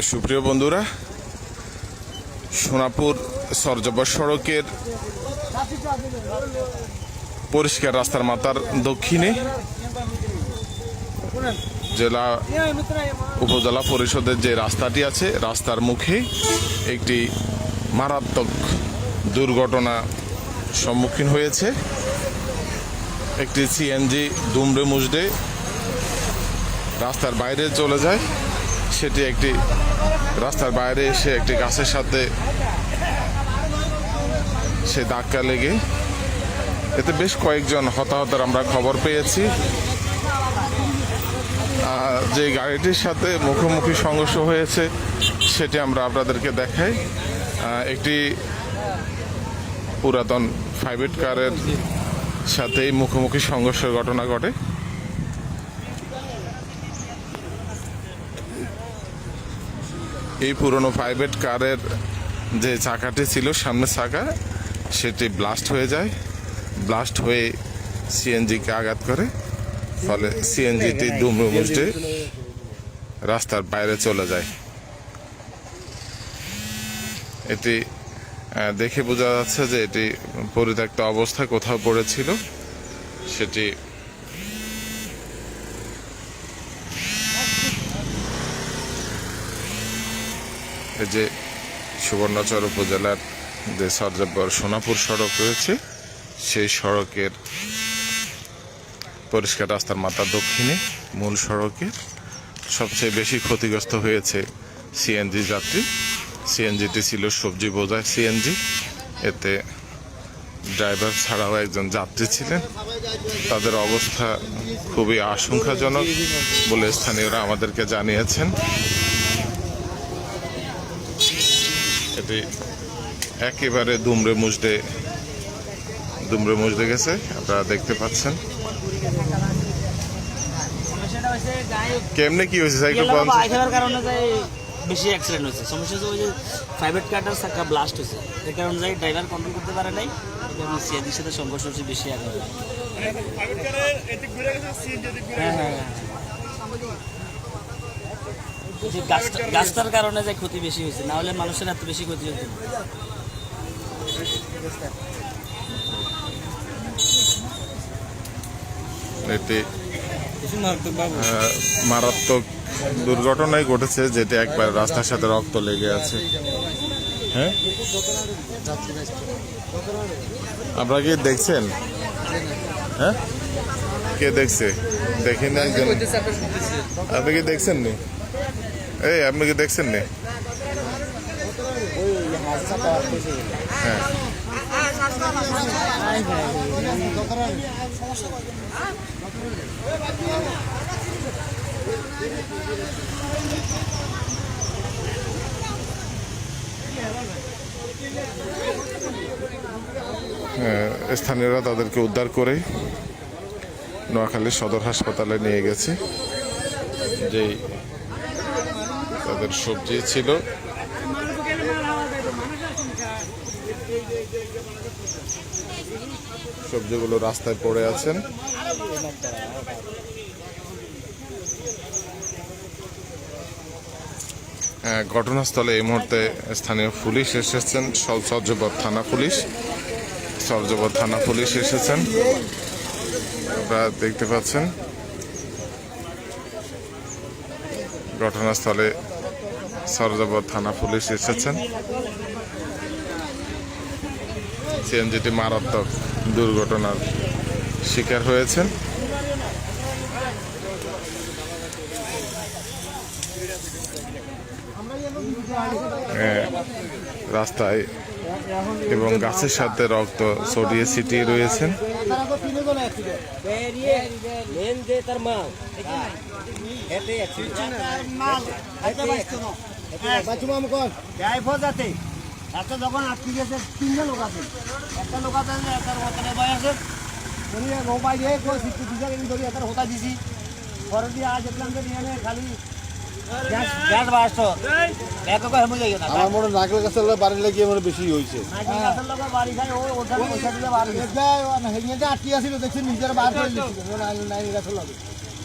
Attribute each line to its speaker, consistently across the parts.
Speaker 1: সুপ্রিয় বন্ধুরা, সোনাপুর সরজবা সড়কের পরিষ্কার রাস্তার মাথার দক্ষিণে জেলা উপজেলা পরিষদের যে রাস্তাটি আছে, রাস্তার মুখে একটি মারাত্মক দুর্ঘটনা সম্মুখীন হয়েছে। একটি সিএনজি দুমড়ে মুজড়ে রাস্তার বাইরে চলে যায়। সেটি একটি রাস্তার বাইরে এসে একটি গাছের সাথে সে ধাক্কা লেগে এতে বেশ কয়েকজন হতাহতের আমরা খবর পেয়েছি। যে গাড়িটির সাথে মুখোমুখি সংঘর্ষ হয়েছে, সেটি আমরা আপনাদেরকে দেখাই। একটি পুরাতন প্রাইভেট কারের সাথেই মুখোমুখি সংঘর্ষের ঘটনা ঘটে। এই পুরনো প্রাইভেট কারের যে চাকাটি ছিল সামনের চাকা সেটি ব্লাস্ট হয়ে যায়। ব্লাস্ট হয়ে সিএনজিকে আঘাত করে ফলে সিএনজিটি দুমড়ে মুচড়ে রাস্তার বাইরে চলে যায়। এটি দেখে বোঝা যাচ্ছে যে এটি পরিত্যক্ত অবস্থা কোথাও পড়েছিল। সেটি এই যে সুবর্ণচর উপজেলার যে সরজাব্বর সোনাপুর সড়ক রয়েছে, সেই সড়কের পরিষ্কার রাস্তার মাথা দক্ষিণে মূল সড়কের সবচেয়ে বেশি ক্ষতিগ্রস্ত হয়েছে সিএনজি যাত্রী। সিএনজিটি ছিল সবজি বোঝায় সিএনজি। এতে ড্রাইভার ছাড়াও একজন যাত্রী ছিলেন। তাদের অবস্থা খুবই আশঙ্কাজনক বলে স্থানীয়রা আমাদেরকে জানিয়েছেন। এটি একেবারে দুমড়ে মুজড়ে দুমড়ে মুজড়ে গেছে আপনারা দেখতে পাচ্ছেন।
Speaker 2: সমস্যাটা হচ্ছে গায়ে
Speaker 1: কেমনে কি হয়েছে সাইকেল
Speaker 2: কারণে বেশি অ্যাক্সিডেন্ট হয়েছে। সমস্যা হচ্ছে ওই যে প্রাইভেট কারটার চাকা ব্লাস্ট হয়েছে। এই কারণে যাই ড্রাইভার কন্ট্রোল করতে পারে নাই কারণে সিএনজির সাথে সংঘর্ষ হচ্ছে বেশি আগে। হ্যাঁ হ্যাঁ হ্যাঁ। যে গাছটা- গাছটার কারণে যে ক্ষতি বেশি হয়েছে না হলে মানুষের এত বেশি ক্ষতি হতো
Speaker 1: মারাত্মক দুর্ঘটনাই ঘটেছে যেটি একবার রাস্তার সাথে রক্ত লেগে আছে। হ্যাঁ? আপনারা কি দেখছেন? হ্যাঁ? কে দেখছে? দেখেন একজন। আপনি কি দেখছেন নি এই, আপনি কি দেখছেন নি? হ্যাঁ স্থানীয়রা তাদেরকে উদ্ধার করে নোয়াখালী সদর হাসপাতালে নিয়ে গেছে। যেই তাদের সবজি ছিল। সবজিগুলো রাস্তায় পড়ে আছেন। হ্যাঁ, ঘটনাস্থলে এই মুহূর্তে স্থানীয় পুলিশ এসেছেন। সহ্যবর থানা পুলিশ। সরজবর থানা পুলিশ এসেছেন। আপনারা দেখতে পাচ্ছেন। ঘটনাস্থলে সরজবর থানা পুলিশ এসেছেন। সিএনজিটি মারাত্মক দুর্ঘটনার শিকার হয়েছেন। হ্যাঁ, রাস্তায় এবং গাছের সাথে রক্ত ছড়িয়ে ছিটিয়ে রয়েছেন।
Speaker 3: যাতে একটা যখন আটকে গেছে তিনটা লোক আছে একটা লোক আছে একটা হোতালে বয় আছে উনি মোবাইল দিয়ে কই সিটে দিছে আমি ধরি একটা হোতা দিছি পরে দিয়ে আজ দেখলাম যে নিয়ে খালি গ্যাস গ্যাস বাসতো ব্যাগ কো হেমু যাইও না
Speaker 4: আমার মনে হয় নারকেল গাছের বাড়ি লাগিয়ে মনে হয় বেশি হয়েছে
Speaker 3: নাকি গাছের লোক বাড়ি খায় ও ওটা পয়সা দিলে বাড়ি
Speaker 4: আটকি আছিল দেখছি নিজের বার করে গাছের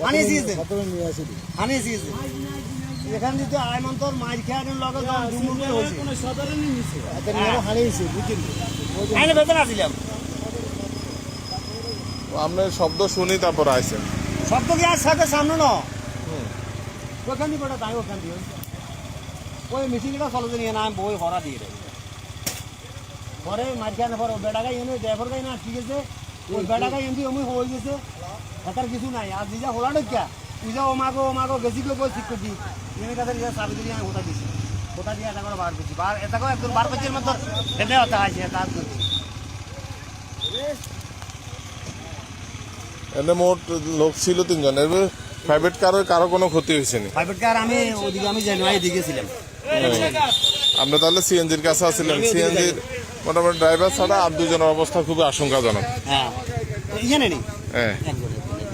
Speaker 1: ওটা এখান
Speaker 3: থেকে মাছ খেয়ে লগে হয়েছে। হারিয়েছে বুঝলি? আইনে বেতন আসিলাম।
Speaker 1: আমরা শব্দ শুনি তারপর আইছেন
Speaker 3: শব্দ কি আর সাথে সামনে ন? ওখান দিয়ে বেটা তাই ওখান দিয়ে। ওই মিটিংটা চলতে নিয়ে না আমি বই হরা দিয়ে দেয় পরে মাঝখানে পরে বেড়াগাই এনে ড্রাইভার গাই না ঠিক আছে? ওই বেড়াগাই এমনি আমি হয়ে গেছে। এটার কিছু নাই। আর নিজা হলা ডেকা পূজা ও মাগো ও মাগো গেছি গো বই ঠিক করছি এনে কাদের নিজের সাবি দিয়ে আমি ওটা দিছি। ওটা দিয়ে এটা করে বার করছি। বার এটা করে একদম বার করছি মতো এটা হতে আছে কাজ করছি
Speaker 1: এনে মোট লোক ছিল তিনজন। এর প্রাইভেট কারের কারও কোনো ক্ষতি হয়েছে না?
Speaker 3: প্রাইভেট কার আমি ওদিকে আমি জানুয়ারি দিকে ছিলাম
Speaker 1: আমরা তাহলে সিএনজির কাছে আসছিলাম সিএনজির মোটামুটি ড্রাইভার ছাড়া আর দুজনের অবস্থা খুবই আশঙ্কাজনক।
Speaker 3: হ্যাঁ।
Speaker 1: হ্যাঁ।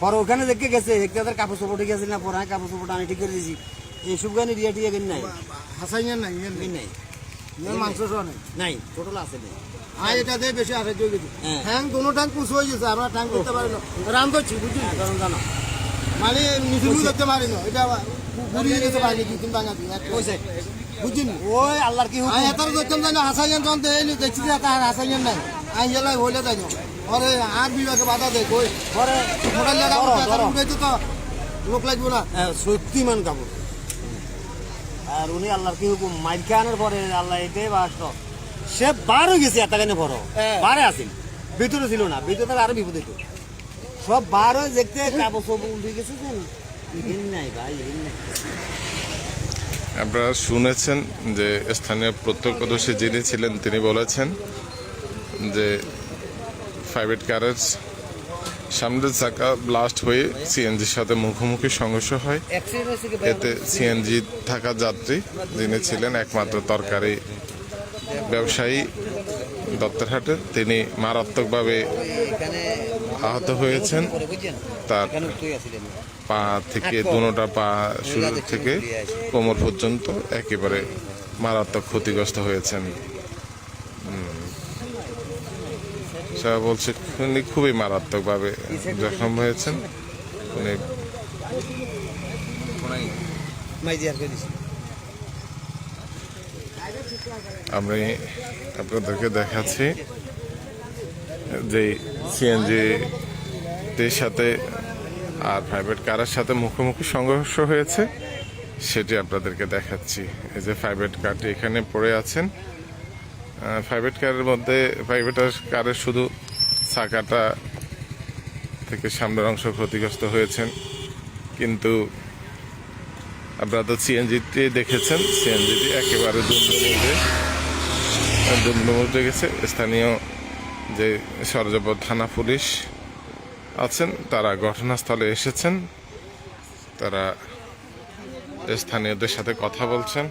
Speaker 2: পরে ওখানে দেখে গেছে হেক্টাদের কাপড় চোপড় গেছে না পরে কাপড় চোপড় আমি ঠিক করে দিয়েছি। এইসব গানে রিয়া টিয়া গেন নাই।
Speaker 3: হাসাইয়া নাই
Speaker 2: নাই।
Speaker 3: মাংস নাই।
Speaker 2: নাই টোটাল আছে নাই।
Speaker 3: আর এটা দিয়ে বেশি আসে দিয়ে গেছি।
Speaker 2: হ্যাঁ।
Speaker 3: ঠ্যাং কোনো ঠ্যাং কুচু হয়ে গেছে আমরা ঠ্যাং করতে পারি না। রাম করছি বুঝলি? কারণ জানো। মানে মিছিল করতে পারি না এটা ঘুরিয়ে গেছে বাইরে দুই তিন ভাঙা
Speaker 2: কইছে।
Speaker 3: বুঝলি?
Speaker 2: ওই আল্লাহর কি
Speaker 3: আমি এত দেখতাম জানি হাসাইয়ান দেয়নি দেখছি হাসাইয়ান নাই। গেলে হইলে তাই আরে আর বিভাগে বাধা দেয় কই? জায়গা
Speaker 2: ধরো, ধরো।
Speaker 3: উঠাইতে তো লোক লাগবে না।
Speaker 2: হ্যাঁ, সত্যি মান কাপড় আর উনি আল্লাহর কি হুকুম? মাইর খানের পরে আল্লাহ এটাই বাসত সে বার হয়ে গেছে এত কেন বড়
Speaker 3: হ্যাঁ।
Speaker 2: বারে আসেন ভিতরে ছিল না ভিতরে থাকলে আরও বিপদ হইতো। সব বার হয়ে দেখতে কাপড় সব উঠে গেছে নাই ভাই হিল নাই।
Speaker 1: আপনারা শুনেছেন যে স্থানীয় প্রত্যক্ষদর্শী যিনি ছিলেন তিনি বলেছেন যে প্রাইভেট কারের সামনের চাকা ব্লাস্ট হয়ে সিএনজির সাথে মুখোমুখি সংঘর্ষ হয়। এতে সিএনজি থাকা যাত্রী যিনি ছিলেন একমাত্র তরকারি ব্যবসায়ী দত্তরহাটে তিনি মারাত্মকভাবে আহত হয়েছেন। তার পা থেকে দুটা পা। শুরু থেকে কোমর পর্যন্ত একেবারে মারাত্মক ক্ষতিগ্রস্ত হয়েছেন। সে বলছে, উনি খুবই মারাত্মকভাবে জখম হয়েছেন। উনি আমি আপনাদেরকে দেখাচ্ছি যে সিএনজি টির সাথে আর প্রাইভেট কারের সাথে মুখোমুখি সংঘর্ষ হয়েছে, সেটি আপনাদেরকে দেখাচ্ছি। এই যে প্রাইভেট কারটি এখানে পড়ে আছেন প্রাইভেট কারের মধ্যে প্রাইভেট কারের শুধু চাকাটা থেকে সামনের অংশ ক্ষতিগ্রস্ত হয়েছেন। কিন্তু আপনারা তো সিএনজিটি দেখেছেন, সিএনজিটি একেবারে দুমড়ে উঠে গেছে। স্থানীয় যে সরজপর থানা পুলিশ আছেন, তারা ঘটনাস্থলে এসেছেন। তারা স্থানীয়দের সাথে কথা বলছেন।